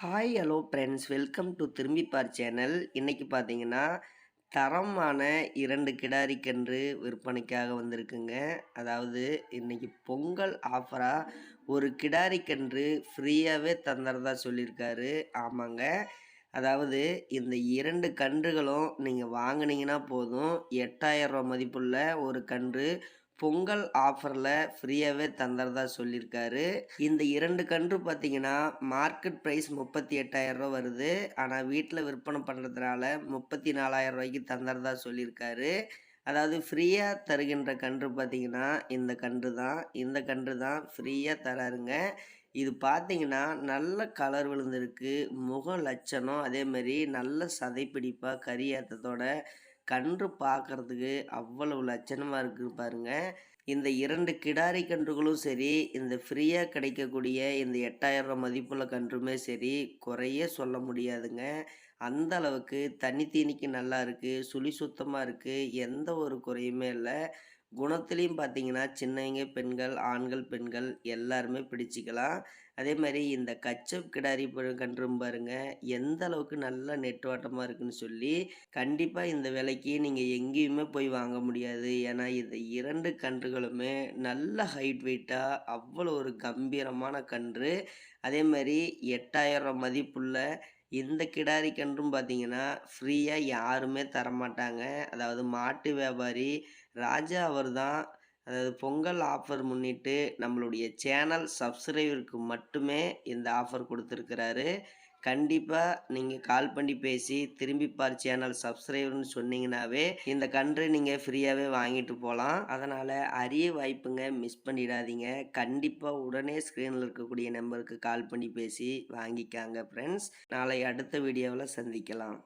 Hi hello friends welcome to Thirumbippar channel இன்றைக்கி பார்த்தீங்கன்னா தரமான இரண்டு கிடாரி கன்று விற்பனைக்காக வந்திருக்குங்க. அதாவது இன்றைக்கி பொங்கல் ஆஃபராக ஒரு கிடாரி கன்று ஃப்ரீயாகவே தந்துறதா சொல்லியிருக்காரு ஆமாங்க. அதாவது இந்த இரண்டு கன்றுகளும் நீங்கள் வாங்கினீங்கன்னா போதும். எட்டாயிரம் ரூபா மதிப்புள்ள ஒரு கன்று பொங்கல் ஆஃபரில் ஃப்ரீயாகவே தந்துறதா சொல்லியிருக்காரு இந்த இரண்டு கன்று பார்த்தீங்கன்னா மார்க்கெட் ப்ரைஸ் முப்பத்தி எட்டாயிரம் ரூபா வருது. ஆனால் வீட்டில் விற்பனை பண்ணுறதுனால முப்பத்தி நாலாயிரம் ரூபாய்க்கு தந்துறதா சொல்லியிருக்காரு அதாவது ஃப்ரீயாக தருகின்ற கன்று பார்த்தீங்கன்னா இந்த கன்று தான். இந்த கன்று தான் ஃப்ரீயாக தராருங்க. இது பார்த்தீங்கன்னா நல்ல கலர் விழுந்திருக்கு. முக லட்சணம் அதேமாரி நல்ல சதைப்பிடிப்பாக கரியாத்தத்தோட கன்று பார்க்கறதுக்கு அவ்வளவு லட்சணமாக இருக்குது பாருங்க. இந்த இரண்டு கிடாரி கன்றுகளும் சரி இந்த ஃப்ரீயாக கிடைக்கக்கூடிய இந்த எட்டாயிரம் மதிப்புள்ள கன்றுமே சரி குறைய சொல்ல முடியாதுங்க. அந்த அளவுக்கு தண்ணி தீனிக்கு நல்லா இருக்குது சுழி சுத்தமாக இருக்குது எந்த ஒரு குறையுமே இல்லை. குணத்துலேயும் பார்த்தீங்கன்னா சின்னவங்க பெண்கள் ஆண்கள் பெண்கள் எல்லாருமே பிடிச்சிக்கலாம். அதே மாதிரி இந்த கச்சப் கிடாரி கன்றும் பாருங்க எந்த அளவுக்கு நல்ல நெட்வாட்டமாக இருக்குன்னு சொல்லி கண்டிப்பாக இந்த விலைக்கு நீங்கள் எங்கேயுமே போய் வாங்க முடியாது. ஏன்னா இந்த இரண்டு கன்றுகளுமே நல்ல ஹைட் வெயிட்டாக அவ்வளோ ஒரு கம்பீரமான கன்று. அதே மாதிரி எட்டாயிரம் மதிப்புள்ள இந்த கிடாரி கன்றும் பார்த்தீங்கன்னா ஃப்ரீயாக யாருமே தரமாட்டாங்க. அதாவது மாட்டு வியாபாரி ராஜா அவர் தான் அதாவது பொங்கல் ஆஃபர் முன்னிட்டு நம்மளுடைய சேனல் சப்ஸ்கிரைபருக்கு மட்டுமே இந்த ஆஃபர் கொடுத்துருக்கிறாரு. கண்டிப்பாக நீங்கள் கால் பண்ணி பேசி திரும்பி பார் சேனல் சப்ஸ்கிரைபர்னு சொன்னீங்கன்னாவே இந்த கன்று நீங்கள் ஃப்ரீயாகவே வாங்கிட்டு போகலாம் அதனால் அரிய வாய்ப்புங்க மிஸ் பண்ணிடாதீங்க. கண்டிப்பாக உடனே ஸ்க்ரீனில் இருக்கக்கூடிய நம்பருக்கு கால் பண்ணி பேசி வாங்கிக்காங்க ஃப்ரெண்ட்ஸ் நாளை அடுத்த வீடியோவில் சந்திக்கலாம்.